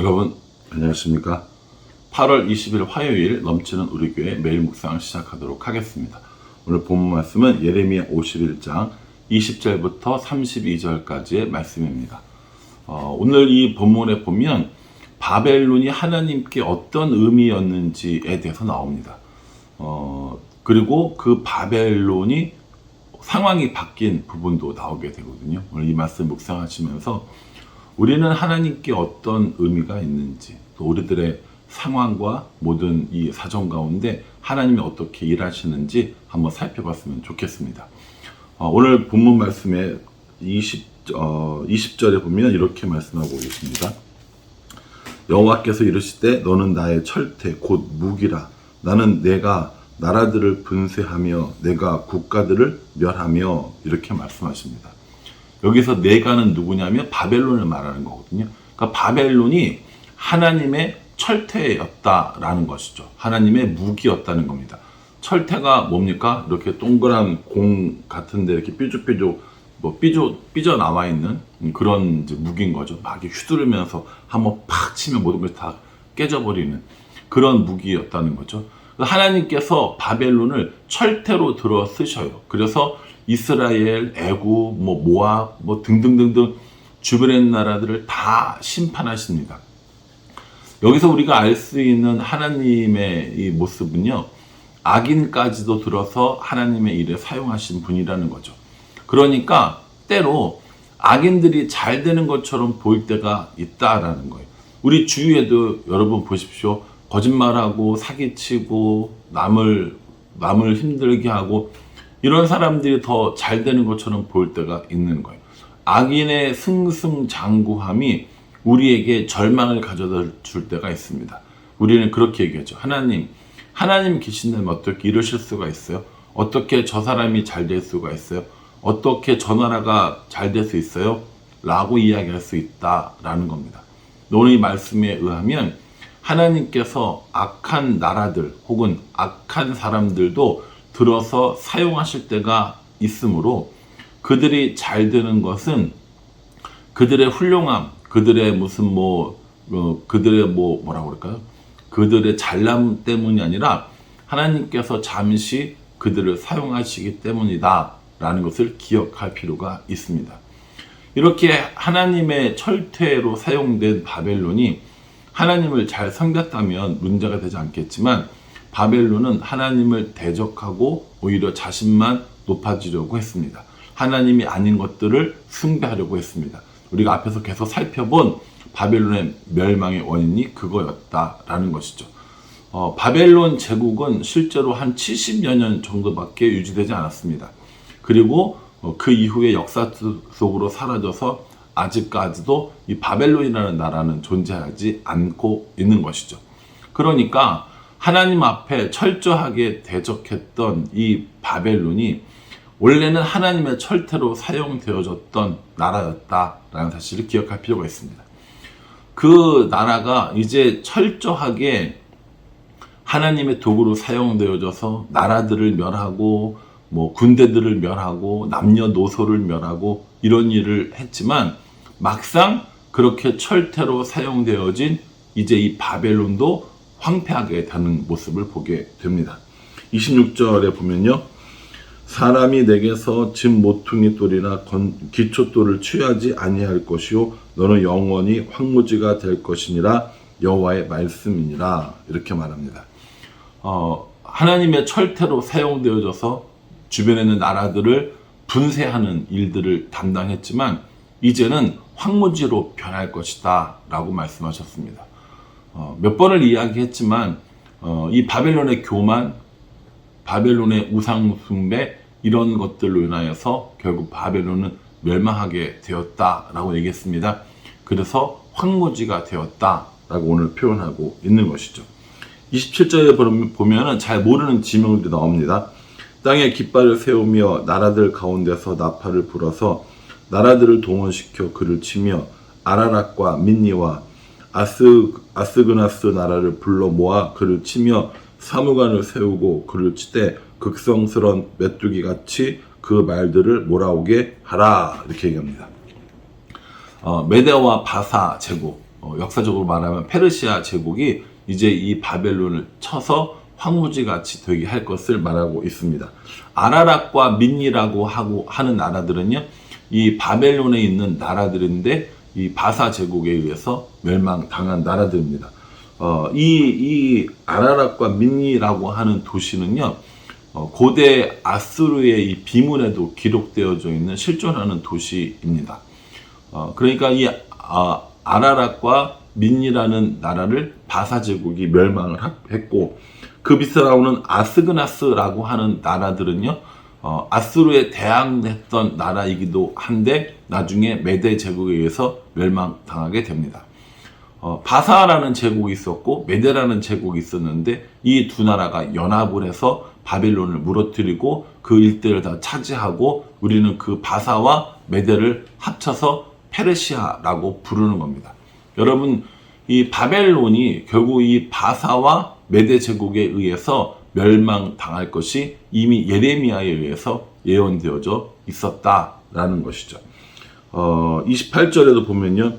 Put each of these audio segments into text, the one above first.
여러분 안녕하십니까? 8월 20일 화요일 넘치는 우리 교회 매일 묵상 시작하도록 하겠습니다. 오늘 본문 말씀은 예레미야 51장 20절부터 32절까지의 말씀입니다. 어, 오늘 이 본문에 보면 바벨론이 하나님께 어떤 의미였는지에 대해서 나옵니다. 어, 그리고 그 바벨론이 상황이 바뀐 부분도 나오게 되거든요. 오늘 이 말씀 묵상하시면서 우리는 하나님께 어떤 의미가 있는지, 또 우리들의 상황과 모든 이 사정 가운데 하나님이 어떻게 일하시는지 한번 살펴봤으면 좋겠습니다. 어, 오늘 본문 말씀에 20, 어, 20절에 보면 이렇게 말씀하고 계십니다. 여호와께서 이르시되 너는 나의 철퇴 곧 무기라 나는 내가 나라들을 분쇄하며 내가 국가들을 멸하며 이렇게 말씀하십니다. 여기서 내가는 누구냐면 바벨론을 말하는 거거든요. 그러니까 바벨론이 하나님의 철퇴였다라는 것이죠. 하나님의 무기였다는 겁니다. 철퇴가 뭡니까? 이렇게 동그란 공 같은데 이렇게 삐죽삐죽 뭐 삐져 삐져 나와 있는 그런 무기인 거죠. 막 휘두르면서 한번 팍 치면 모든 것이 다 깨져버리는 그런 무기였다는 거죠. 하나님께서 바벨론을 철퇴로 들어 쓰셔요. 그래서 이스라엘, 애굽, 뭐 모압, 뭐 등등등등 주변의 나라들을 다 심판하십니다. 여기서 우리가 알 수 있는 하나님의 이 모습은요, 악인까지도 들어서 하나님의 일에 사용하신 분이라는 거죠. 그러니까 때로 악인들이 잘 되는 것처럼 보일 때가 있다라는 거예요. 우리 주위에도 여러분 보십시오. 거짓말하고 사기치고 남을 남을 힘들게 하고 이런 사람들이 더 잘 되는 것처럼 보일 때가 있는 거예요. 악인의 승승장구함이 우리에게 절망을 가져다 줄 때가 있습니다. 우리는 그렇게 얘기하죠. 하나님, 하나님 계신다면 어떻게 이러실 수가 있어요? 어떻게 저 사람이 잘 될 수가 있어요? 어떻게 저 나라가 잘 될 수 있어요? 라고 이야기할 수 있다라는 겁니다. 오늘 이 말씀에 의하면 하나님께서 악한 나라들 혹은 악한 사람들도 들어서 사용하실 때가 있으므로 그들이 잘 되는 것은 그들의 훌륭함, 그들의 무슨 뭐, 어, 그들의 뭐, 뭐라고 그럴까요? 그들의 잘남 때문이 아니라 하나님께서 잠시 그들을 사용하시기 때문이다. 라는 것을 기억할 필요가 있습니다. 이렇게 하나님의 철퇴로 사용된 바벨론이 하나님을 잘 섬겼다면 문제가 되지 않겠지만 바벨론은 하나님을 대적하고 오히려 자신만 높아지려고 했습니다. 하나님이 아닌 것들을 숭배하려고 했습니다. 우리가 앞에서 계속 살펴본 바벨론의 멸망의 원인이 그거였다라는 것이죠. 어, 바벨론 제국은 실제로 한 70여 년 정도밖에 유지되지 않았습니다. 그리고 어, 그 이후에 역사 속으로 사라져서 아직까지도 이 바벨론이라는 나라는 존재하지 않고 있는 것이죠. 그러니까 하나님 앞에 철저하게 대적했던 이 바벨론이 원래는 하나님의 철퇴로 사용되어졌던 나라였다라는 사실을 기억할 필요가 있습니다. 그 나라가 이제 철저하게 하나님의 도구로 사용되어져서 나라들을 멸하고 뭐 군대들을 멸하고 남녀노소를 멸하고 이런 일을 했지만 막상 그렇게 철퇴로 사용되어진 이제 이 바벨론도 황폐하게 되는 모습을 보게 됩니다. 26절에 보면요. 사람이 내게서 집 모퉁이 돌이나 기초 돌을 취하지 아니할 것이요 너는 영원히 황무지가 될 것이니라 여호와의 말씀이니라 이렇게 말합니다. 어, 하나님의 철퇴로 사용되어져서 주변에 있는 나라들을 분쇄하는 일들을 담당했지만 이제는 황무지로 변할 것이다 라고 말씀하셨습니다. 어, 몇 번을 이야기했지만 어, 이 바벨론의 교만, 바벨론의 우상숭배 이런 것들로 인하여서 결국 바벨론은 멸망하게 되었다라고 얘기했습니다. 그래서 황무지가 되었다라고 오늘 표현하고 있는 것이죠. 27절에 보면 은 잘 모르는 지명들이 나옵니다. 땅에 깃발을 세우며 나라들 가운데서 나팔을 불어서 나라들을 동원시켜 그를 치며 아라락과 민니와 아스, 아스그나스 나라를 불러 모아 그를 치며 사무관을 세우고 그를 치되 극성스런 메뚜기 같이 그 말들을 몰아오게 하라 이렇게 얘기합니다. 어, 메데와 바사 제국 어, 역사적으로 말하면 페르시아 제국이 이제 이 바벨론을 쳐서 황무지 같이 되게 할 것을 말하고 있습니다. 아라락과 민이라고 하고 하는 나라들은요, 이 바벨론에 있는 나라들인데 이 바사 제국에 의해서 멸망당한 나라들입니다. 어, 이, 이 아라락과 민이라고 하는 도시는요, 어, 고대 아수르의 이 비문에도 기록되어져 있는 실존하는 도시입니다. 어, 그러니까 이 아, 아라락과 민이라는 나라를 바사 제국이 멸망을 하- 했고 그 밑에 나오는 아스그나스라고 하는 나라들은요 어, 아수르에 대항했던 나라이기도 한데 나중에 메데 제국에 의해서 멸망당하게 됩니다. 어, 바사라는 제국이 있었고 메데라는 제국이 있었는데 이 두 나라가 연합을 해서 바빌론을 무너뜨리고 그 일대를 다 차지하고 우리는 그 바사와 메데를 합쳐서 페르시아라고 부르는 겁니다. 여러분 이 바벨론이 결국 이 바사와 메데 제국에 의해서 멸망당할 것이 이미 예레미야에 의해서 예언되어져 있었다라는 것이죠. 어, 28절에도 보면요.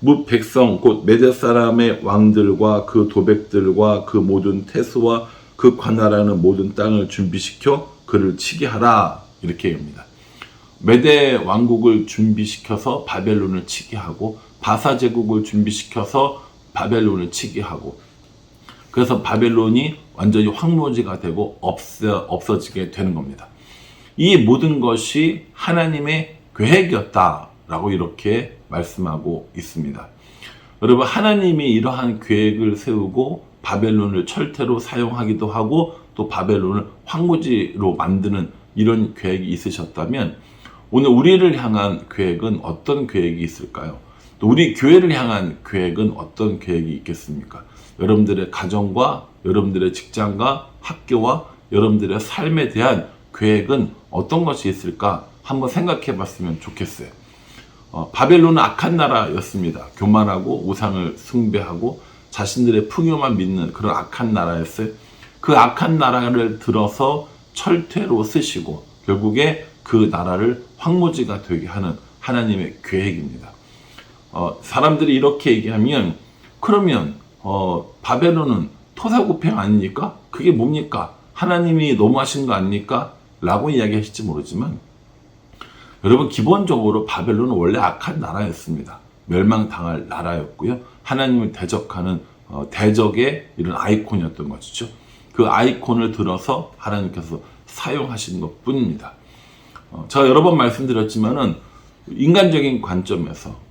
무 백성 곧 메대 사람의 왕들과 그 도백들과 그 모든 태수와 그 관할하는 모든 땅을 준비시켜 그를 치게 하라 이렇게 합니다. 메대 왕국을 준비시켜서 바벨론을 치게 하고 바사 제국을 준비시켜서 바벨론을 치게 하고 그래서 바벨론이 완전히 황무지가 되고 없어, 없어지게 되는 겁니다. 이 모든 것이 하나님의 계획이었다라고 이렇게 말씀하고 있습니다. 여러분, 하나님이 이러한 계획을 세우고 바벨론을 철퇴로 사용하기도 하고 또 바벨론을 황무지로 만드는 이런 계획이 있으셨다면 오늘 우리를 향한 계획은 어떤 계획이 있을까요? 또 우리 교회를 향한 계획은 어떤 계획이 있겠습니까? 여러분들의 가정과 여러분들의 직장과 학교와 여러분들의 삶에 대한 계획은 어떤 것이 있을까 한번 생각해 봤으면 좋겠어요. 어, 바벨론은 악한 나라였습니다. 교만하고 우상을 숭배하고 자신들의 풍요만 믿는 그런 악한 나라였어요. 그 악한 나라를 들어서 철퇴로 쓰시고 결국에 그 나라를 황무지가 되게 하는 하나님의 계획입니다. 어, 사람들이 이렇게 얘기하면 그러면 어, 바벨론은 토사구팽 아닙니까? 그게 뭡니까? 하나님이 너무하신 거 아닙니까? 라고 이야기하실지 모르지만 여러분 기본적으로 바벨론은 원래 악한 나라였습니다. 멸망당할 나라였고요. 하나님을 대적하는 어, 대적의 이런 아이콘이었던 것이죠. 그 아이콘을 들어서 하나님께서 사용하신 것 뿐입니다. 어, 제가 여러 번 말씀드렸지만은 인간적인 관점에서 어,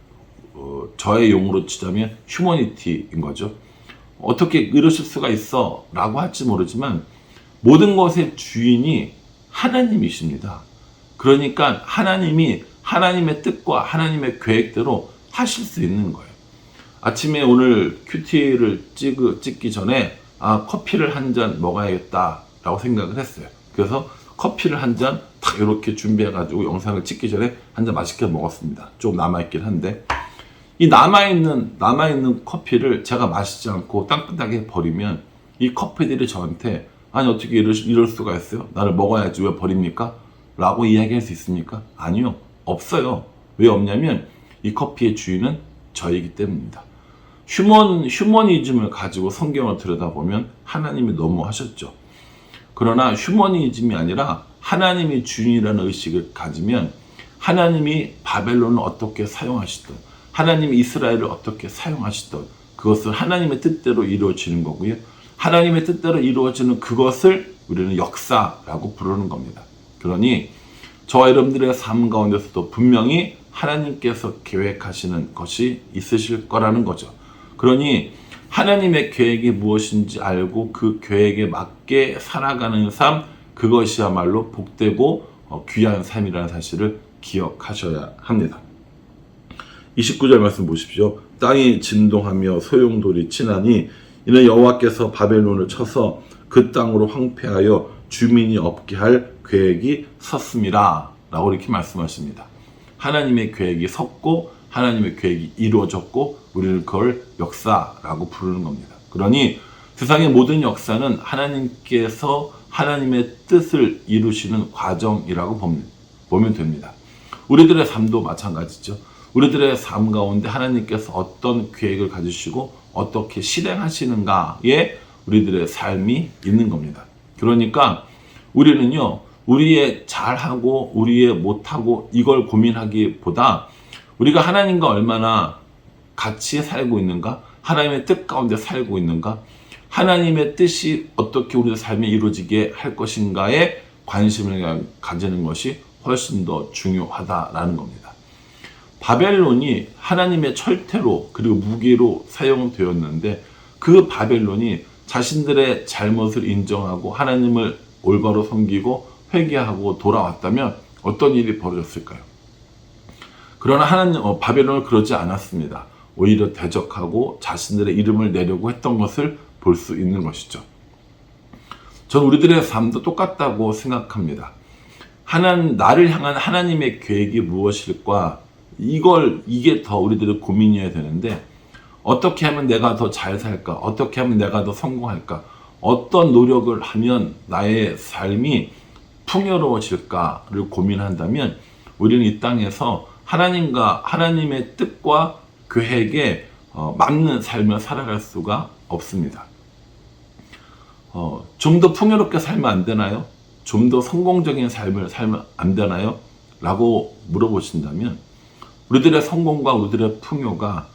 저의 용어로 치자면 휴머니티인 거죠. 어떻게 이러실 수가 있어? 라고 할지 모르지만 모든 것의 주인이 하나님이십니다. 그러니까 하나님이 하나님의 뜻과 하나님의 계획대로 하실 수 있는 거예요. 아침에 오늘 큐티를 찍, 찍기 전에 아 커피를 한 잔 먹어야겠다 라고 생각을 했어요. 그래서 커피를 한 잔 딱 이렇게 준비해가지고 영상을 찍기 전에 한 잔 맛있게 먹었습니다. 좀 남아있긴 한데 이 남아있는 남아있는 커피를 제가 마시지 않고 땅바닥에 버리면 이 커피들이 저한테 아니 어떻게 이럴, 이럴 수가 있어요? 나를 먹어야지 왜 버립니까? 라고 이야기할 수 있습니까? 아니요 없어요. 왜 없냐면 이 커피의 주인은 저이기 때문입니다. 휴먼 휴머니즘을 가지고 성경을 들여다보면 하나님이 너무 하셨죠. 그러나 휴머니즘이 아니라 하나님이 주인이라는 의식을 가지면 하나님이 바벨론을 어떻게 사용하시든 하나님이 이스라엘을 어떻게 사용하시든 그것은 하나님의 뜻대로 이루어지는 거고요. 하나님의 뜻대로 이루어지는 그것을 우리는 역사라고 부르는 겁니다. 그러니 저와 여러분들의 삶 가운데서도 분명히 하나님께서 계획하시는 것이 있으실 거라는 거죠. 그러니 하나님의 계획이 무엇인지 알고 그 계획에 맞게 살아가는 삶, 그것이야말로 복되고 어, 귀한 삶이라는 사실을 기억하셔야 합니다. 29절 말씀 보십시오. 땅이 진동하며 소용돌이 치나니 이는 여호와께서 바벨론을 쳐서 그 땅으로 황폐하여 주민이 없게 할 계획이 섰습니다. 라고 이렇게 말씀하십니다. 하나님의 계획이 섰고 하나님의 계획이 이루어졌고 우리는 그걸 역사라고 부르는 겁니다. 그러니 세상의 모든 역사는 하나님께서 하나님의 뜻을 이루시는 과정이라고 보면 됩니다. 우리들의 삶도 마찬가지죠. 우리들의 삶 가운데 하나님께서 어떤 계획을 가지시고 어떻게 실행하시는가에 우리들의 삶이 있는 겁니다. 그러니까 우리는요, 우리의 잘하고 우리의 못하고 이걸 고민하기보다 우리가 하나님과 얼마나 같이 살고 있는가, 하나님의 뜻 가운데 살고 있는가, 하나님의 뜻이 어떻게 우리의 삶에 이루어지게 할 것인가에 관심을 가지는 것이 훨씬 더 중요하다라는 겁니다. 바벨론이 하나님의 철퇴로 그리고 무기로 사용되었는데 그 바벨론이 자신들의 잘못을 인정하고 하나님을 올바로 섬기고 회개하고 돌아왔다면 어떤 일이 벌어졌을까요? 그러나 하나님 어, 바벨론은 그러지 않았습니다. 오히려 대적하고 자신들의 이름을 내려고 했던 것을 볼 수 있는 것이죠. 전 우리들의 삶도 똑같다고 생각합니다. 하나님 나를 향한 하나님의 계획이 무엇일까? 이걸 이게 더 우리들의 고민이어야 되는데 어떻게 하면 내가 더 잘 살까? 어떻게 하면 내가 더 성공할까? 어떤 노력을 하면 나의 삶이 풍요로워질까를 고민한다면 우리는 이 땅에서 하나님과 하나님의 뜻과 계획에 어, 맞는 삶을 살아갈 수가 없습니다. 어, 좀 더 풍요롭게 살면 안 되나요? 좀 더 성공적인 삶을 살면 안 되나요? 라고 물어보신다면 우리들의 성공과 우리들의 풍요가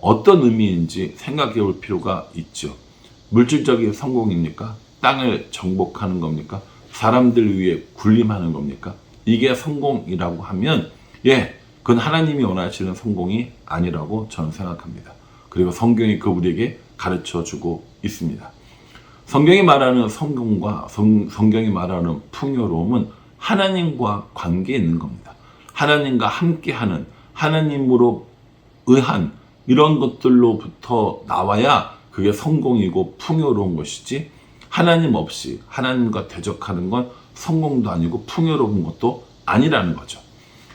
어떤 의미인지 생각해 볼 필요가 있죠. 물질적인 성공입니까? 땅을 정복하는 겁니까? 사람들 위해 군림하는 겁니까? 이게 성공이라고 하면 예, 그건 하나님이 원하시는 성공이 아니라고 저는 생각합니다. 그리고 성경이 그 우리에게 가르쳐 주고 있습니다. 성경이 말하는 성공과 성, 성경이 말하는 풍요로움은 하나님과 관계 있는 겁니다. 하나님과 함께하는 하나님으로 의한 이런 것들로부터 나와야 그게 성공이고 풍요로운 것이지 하나님 없이 하나님과 대적하는 건 성공도 아니고 풍요로운 것도 아니라는 거죠.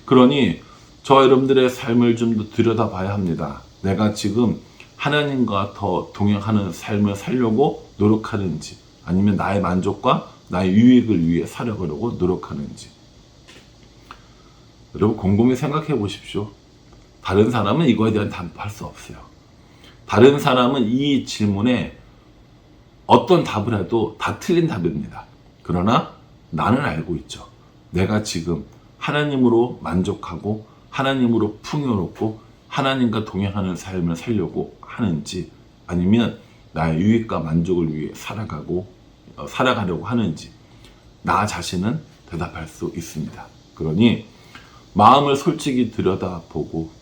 그러니 저 여러분들의 삶을 좀 더 들여다봐야 합니다. 내가 지금 하나님과 더 동행하는 삶을 살려고 노력하는지 아니면 나의 만족과 나의 유익을 위해 살아가려고 노력하는지 여러분 곰곰이 생각해 보십시오. 다른 사람은 이거에 대한 답할 수 없어요. 다른 사람은 이 질문에 어떤 답을 해도 다 틀린 답입니다. 그러나 나는 알고 있죠. 내가 지금 하나님으로 만족하고 하나님으로 풍요롭고 하나님과 동행하는 삶을 살려고 하는지 아니면 나의 유익과 만족을 위해 살아가고 어, 살아가려고 하는지 나 자신은 대답할 수 있습니다. 그러니 마음을 솔직히 들여다보고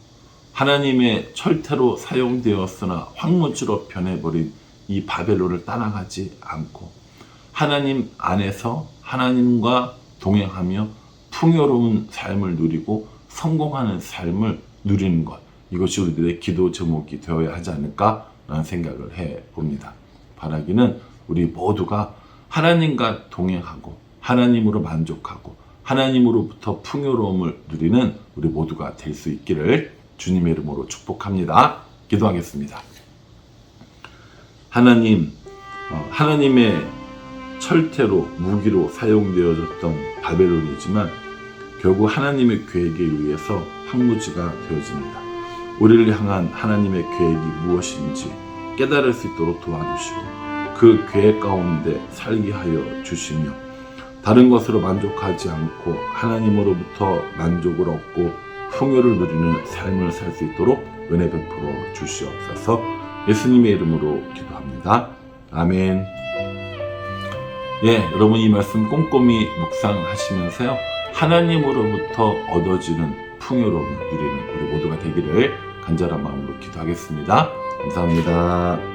하나님의 철퇴로 사용되었으나 황무지로 변해버린 이 바벨론을 따라가지 않고 하나님 안에서 하나님과 동행하며 풍요로운 삶을 누리고 성공하는 삶을 누리는 것 이것이 우리들의 기도 제목이 되어야 하지 않을까라는 생각을 해 봅니다. 바라기는 우리 모두가 하나님과 동행하고 하나님으로 만족하고 하나님으로부터 풍요로움을 누리는 우리 모두가 될 수 있기를 주님의 이름으로 축복합니다. 기도하겠습니다. 하나님, 어, 하나님의 철퇴로 무기로 사용되어졌던 바벨론이지만 결국 하나님의 계획에 의해서 황무지가 되어집니다. 우리를 향한 하나님의 계획이 무엇인지 깨달을 수 있도록 도와주시고 그 계획 가운데 살게 하여 주시며 다른 것으로 만족하지 않고 하나님으로부터 만족을 얻고 풍요를 누리는 삶을 살 수 있도록 은혜 베풀어 주시옵소서 예수님의 이름으로 기도합니다. 아멘. 예, 여러분 이 말씀 꼼꼼히 묵상하시면서요. 하나님으로부터 얻어지는 풍요로움을 누리는 우리 모두가 되기를 간절한 마음으로 기도하겠습니다. 감사합니다.